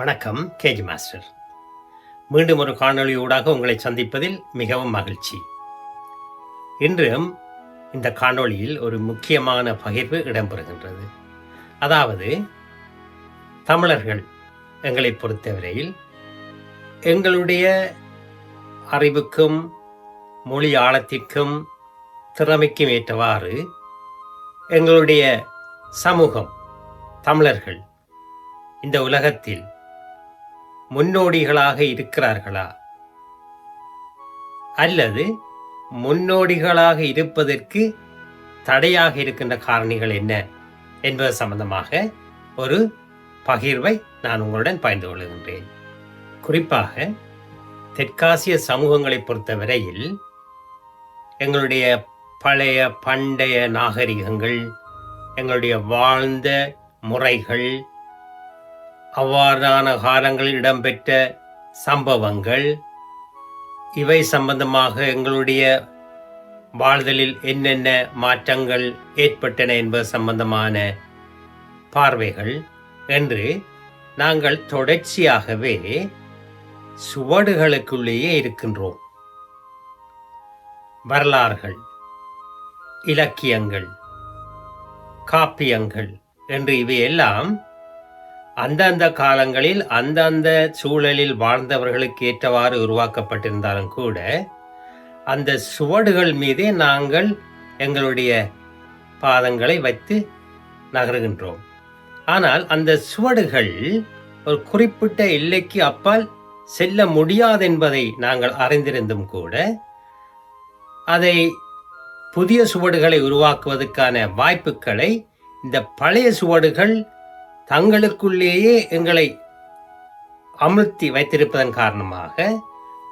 வணக்கம் KG master. மீண்டும் ஒரு காணொளியூடாக உங்களை சந்திப்பதில் மிகவும் மகிழ்ச்சி. இன்றும் இந்த காணொளியில் ஒரு முக்கியமான பகிர்வு இடம்பெறுகின்றது. அதாவது தமிழர்கள் எங்களை பொறுத்தவரையில் எங்களுடைய அறிவுக்கும் மொழி ஆழத்திற்கும் திறமைக்கும் ஏற்றவாறு எங்களுடைய சமூகம் தமிழர்கள் இந்த உலகத்தில் முன்னோடிகளாக இருக்கிறார்களா? அல்லது முன்னோடிகளாக இருப்பதற்கு தடையாக இருக்கின்ற காரணிகள் என்ன என்பது சம்பந்தமாக ஒரு பகிர்வை நான் உங்களுடன் பகிர்ந்து கொள்கின்றேன். குறிப்பாக தெற்காசிய சமூகங்களை பொறுத்தவரையில் எங்களுடைய பழைய பண்டைய நாகரிகங்கள் எங்களுடைய வாழ்ந்த முறைகள் அவ்வாறான காலங்களில் இடம்பெற்ற சம்பவங்கள் இவை சம்பந்தமாக எங்களுடைய வாழ்தலில் என்னென்ன மாற்றங்கள் ஏற்பட்டன என்பது சம்பந்தமான பார்வைகள். என்று நாங்கள் தொடர்ச்சியாகவே சுவடுகளுக்குள்ளேயே இருக்கின்றோம். வரலாறுகள் இலக்கியங்கள் காப்பியங்கள் என்று இவையெல்லாம் அந்தந்த காலங்களில் அந்தந்த சூழலில் வாழ்ந்தவர்களுக்கு ஏற்றவாறு உருவாக்கப்பட்டிருந்தாலும் கூட அந்த சுவடுகள் மீதே நாங்கள் எங்களுடைய பாதங்களை வைத்து நகருகின்றோம். ஆனால் அந்த சுவடுகள் ஒரு குறிப்பிட்ட எல்லைக்கு அப்பால் செல்ல முடியாது என்பதை நாங்கள் அறிந்திருந்தும் கூட அதை புதிய சுவடுகளை உருவாக்குவதற்கான வாய்ப்புகளை இந்த பழைய சுவடுகள் தங்களுக்குள்ளேயே எங்களை அமுழ்த்தி வைத்திருப்பதன் காரணமாக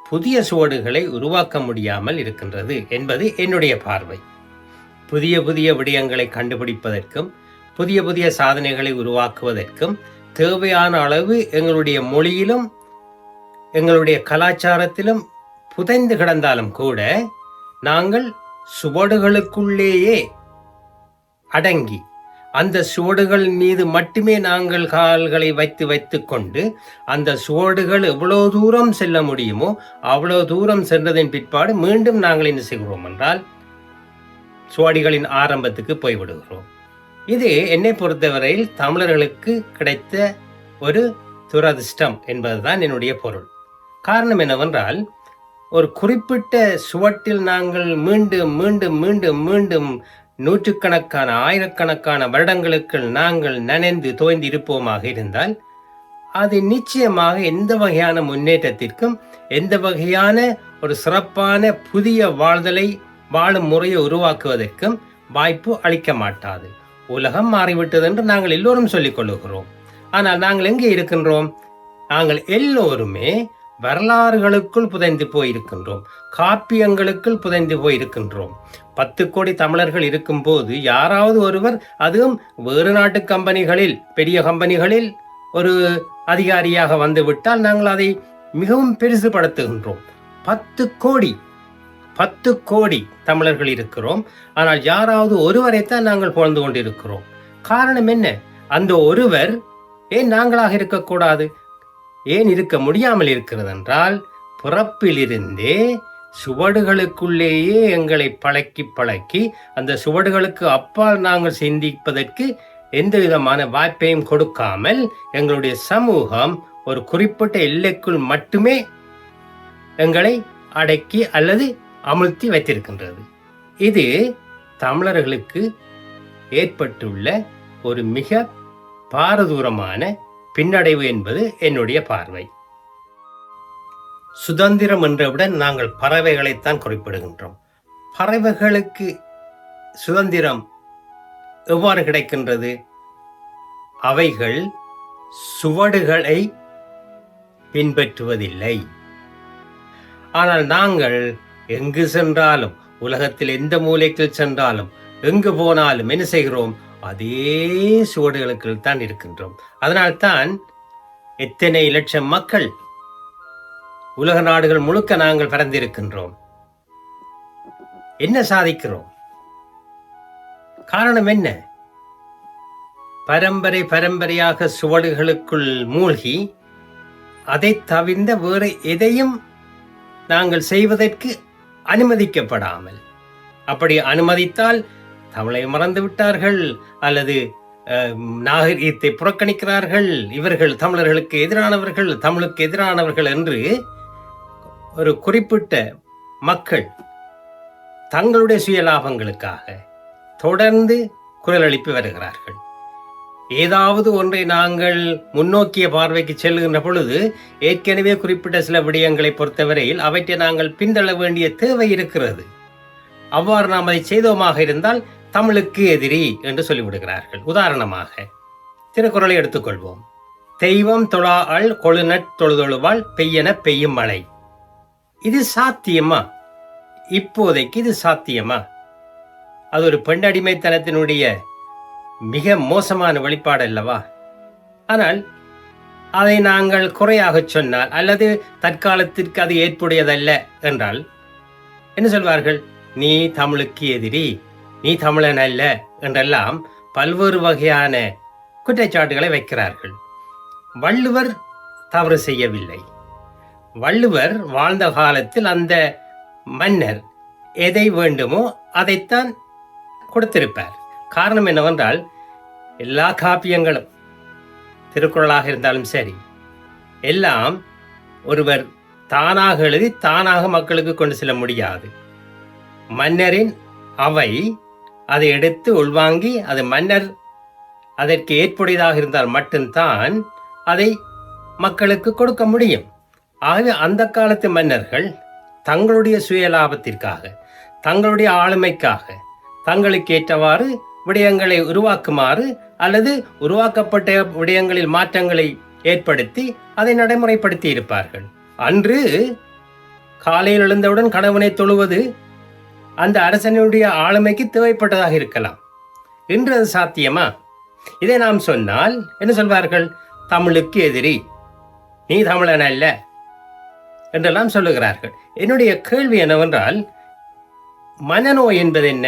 புதிய சுவடுகளை உருவாக்க முடியாமல் இருக்கின்றது என்பது என்னுடைய பார்வை. புதிய புதிய விடயங்களை கண்டுபிடிப்பதற்கும் புதிய புதிய சாதனைகளை உருவாக்குவதற்கும் தேவையான அளவு எங்களுடைய மொழியிலும் எங்களுடைய கலாச்சாரத்திலும் புதைந்து கிடந்தாலும் கூட நாங்கள் சுவடுகளுக்குள்ளேயே அடங்கி அந்த சுவடுகள் மீது மட்டுமே நாங்கள் கால்களை வைத்து வைத்துக் கொண்டு அந்த சுவடுகள் எவ்வளவு தூரம் செல்ல முடியுமோ அவ்வளவு தூரம் சென்றதன் பிற்பாடு மீண்டும் நாங்கள் என்ன செய்கிறோம் என்றால் சுவடிகளின் ஆரம்பத்துக்கு போய்விடுகிறோம். இது என்னை பொறுத்தவரையில் தமிழர்களுக்கு கிடைத்த ஒரு துரதிர்ஷ்டம் என்பதுதான் என்னுடைய பொருள். காரணம் என்னவென்றால் ஒரு குறிப்பிட்ட சுவட்டில் நாங்கள் மீண்டும் மீண்டும் மீண்டும் மீண்டும் நூற்றுக்கணக்கான ஆயிரக்கணக்கான வருடங்களுக்கு நாங்கள் நனைந்து தோய்ந்து இருப்போமாக இருந்தால் அது நிச்சயமாக எந்த வகையான முன்னேற்றத்திற்கும் எந்த வகையான ஒரு சிறப்பான புதிய வாழ்தலை வாழும் முறையை உருவாக்குவதற்கும் வாய்ப்பு அளிக்க மாட்டாது. உலகம் மாறிவிட்டது என்று நாங்கள் எல்லோரும் சொல்லிக் கொள்ளுகிறோம் ஆனால் நாங்கள் எங்கே இருக்கின்றோம்? நாங்கள் எல்லோருமே வரலாறுகளுக்குள் புதைந்து போயிருக்கின்றோம். காப்பியங்களுக்குள் புதைந்து போயிருக்கின்றோம். பத்து கோடி தமிழர்கள் இருக்கும்போது யாராவது ஒருவர் அதுவும் வேறு நாட்டு கம்பெனிகளில் பெரிய கம்பெனிகளில் ஒரு அதிகாரியாக வந்துவிட்டால் நாங்கள் அதை மிகவும் பெருசுபடுத்துகின்றோம். பத்து கோடி பத்து கோடி தமிழர்கள் இருக்கிறோம். ஆனால் யாராவது ஒருவரைத்தான் நாங்கள் புகழ்ந்து கொண்டிருக்கிறோம். காரணம் என்ன? அந்த ஒருவர் ஏன் நாங்களாக இருக்கக்கூடாது? ஏன் இருக்க முடியாமல் இருக்கிறது என்றால் பிறப்பிலிருந்தே சுவடுகளுக்குள்ளேயே எங்களை பழக்கி பழக்கி அந்த சுவடுகளுக்கு அப்பால் நாங்கள் சிந்திப்பதற்கு எந்த விதமான வாய்ப்பையும் கொடுக்காமல் எங்களுடைய சமூகம் ஒரு குறிப்பிட்ட எல்லைக்குள் மட்டுமே எங்களை அடக்கி அல்லது அமுழ்த்தி வைத்திருக்கின்றது. இது தமிழர்களுக்கு ஏற்பட்டுள்ள ஒரு மிக பாரதூரமான பின்னடைவு என்பது என்னுடைய பார்வை. சுதந்திரம் என்றவுடன் நாங்கள் பறவைகளைத்தான் குறிப்பிடுகின்றோம். பறவைகளுக்கு சுதந்திரம் எவ்வாறு கிடைக்கின்றது? அவைகள் சுவடுகளை பின்பற்றுவதில்லை. ஆனால் நாங்கள் எங்கு சென்றாலும் உலகத்தில் எந்த மூலைக்கு சென்றாலும் எங்கு போனாலும் என்ன செய்கிறோம்? அதே சுவடுகளுக்கு தான் இருக்கின்றோம். அதனால்தான் எத்தனை லட்சம் மக்கள் உலக நாடுகள் முழுக்க நாங்கள் பறந்திருக்கின்றோம் என்ன சாதிக்கிறோம்? காரணம் என்ன? பரம்பரை பரம்பரையாக சுவடுகளுக்குள் மூழ்கி அதை தவிர்ந்த வேறு எதையும் நாங்கள் செய்வதற்கு அனுமதிக்கப்படாமல். அப்படி அனுமதித்தால் தமிழை மறந்து விட்டார்கள் அல்லது அஹ், நாகரீகத்தை புறக்கணிக்கிறார்கள். இவர்கள் தமிழர்களுக்கு எதிரானவர்கள் தமிழுக்கு எதிரானவர்கள் என்று ஒரு குறிப்பிட்ட மக்கள் தங்களுடைய சுய லாபங்களுக்காக தொடர்ந்து குரல் எழுப்பி வருகிறார்கள். ஏதாவது ஒன்றை நாங்கள் முன்னோக்கிய பார்வைக்கு செல்கின்ற பொழுது ஏற்கனவே குறிப்பிட்ட சில விடயங்களை பொறுத்தவரையில் அவற்றை நாங்கள் பின்தள்ள வேண்டிய தேவை இருக்கிறது. அவ்வாறு நாம் அதை செய்தோமாக இருந்தால் தமிழுக்கு எதிரி என்று சொல்லிவிடுகிறார்கள். உதாரணமாக திருக்குறளை எடுத்துக்கொள்வோம். தெய்வம் தொழாள் கொழுநட் தொழுதொழுவாள் பெய்யன பெய்யும் மழை. இது சாத்தியமா? இப்போதைக்கு இது சாத்தியமா? அது ஒரு பெண்ணடிமைத்தனத்தினுடைய மிக மோசமான வெளிப்பாடு அல்லவா? ஆனால் அதை நாங்கள் குறையாகச் சொன்னால் அல்லது தற்காலத்திற்கு அது ஏற்புடையதல்ல என்றால் என்ன சொல்வார்கள்? நீ தமிழுக்கு எதிரி நீ தமிழன் அல்ல என்றெல்லாம் பல்வேறு வகையான குற்றச்சாட்டுகளை வைக்கிறார்கள். வள்ளுவர் தவறு செய்யவில்லை. வள்ளுவர் வாழ்ந்த காலத்தில் அந்த மன்னர் எதை வேண்டுமோ அதைத்தான் கொடுத்திருப்பார். காரணம் என்னவென்றால் எல்லா காப்பியங்களும் திருக்குறளாக இருந்தாலும் சரி எல்லாம் ஒருவர் தானாக எழுதி தானாக மக்களுக்கு கொண்டு செல்ல முடியாது. மன்னரின் அவை அதை எடுத்து உள்வாங்கி அது மன்னர் அதற்கு ஏற்புடையதாக இருந்தால் மட்டும்தான் அதை மக்களுக்கு கொடுக்க முடியும். ஆகவே அந்த காலத்து மன்னர்கள் தங்களுடைய சுய லாபத்திற்காக தங்களுடைய ஆளுமைக்காக தங்களுக்கு ஏற்றவாறு விடயங்களை உருவாக்குமாறு அல்லது உருவாக்கப்பட்ட விடயங்களில் மாற்றங்களை ஏற்படுத்தி அதை நடைமுறைப்படுத்தி இருப்பார்கள். அன்று காலையில் எழுந்தவுடன் கணவனை தொழுவது அந்த அரசனுடைய ஆளுமைக்கு தேவைப்பட்டதாக இருக்கலாம். இன்று அது சாத்தியமா? இதை நாம் சொன்னால் என்ன சொல்வார்கள்? தமிழுக்கு எதிரி. நீ தமிழன் அல்ல என்றெல்லாம் சொல்லுகிறார்கள். என்னுடைய கேள்வி என்னவென்றால் மனநோய் என்பது என்ன?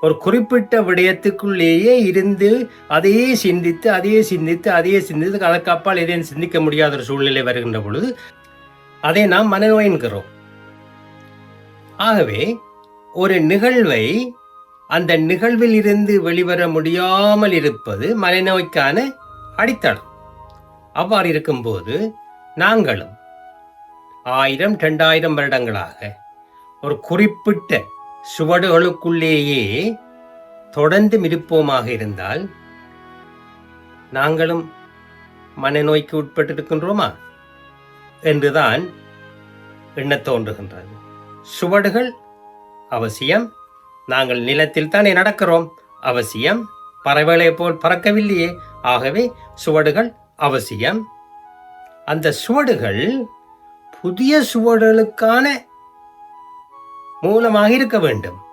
ஒரு குறிப்பிட்ட விடயத்துக்குள்ளேயே இருந்து அதையே சிந்தித்து அதையே சிந்தித்து அதையே சிந்தித்து அதற்கு அப்பால் எதையும் சிந்திக்க முடியாத ஒரு சூழ்நிலை வருகின்ற பொழுது அதை நாம் மனநோய் என்கிறோம். ஆகவே ஒரு நிகழ்வை அந்த நிகழ்வில் இருந்து வெளிவர முடியாமல் இருப்பது மலைநோய்க்கான அடித்தளம். அவ்வாறு இருக்கும்போது நாங்களும் ஆயிரம் ரெண்டாயிரம் வருடங்களாக ஒரு குறிப்பிட்ட சுவடுகளுக்குள்ளேயே தொடர்ந்து இருப்போமாக இருந்தால் நாங்களும் மனநோய்க்கு உட்பட்டிருக்கின்றோமா? என்றுதான் எண்ண தோன்றுகின்றது. சுவடுகள் அவசியம். நாங்கள் நிலத்தில் தானே நடக்கிறோம். அவசியம். பறவைகளை போல் பறக்கவில்லையே. ஆகவே சுவடுகள் அவசியம். அந்த சுவடுகள் புதிய சுவடுகளுக்கான மூலமாக இருக்க வேண்டும்.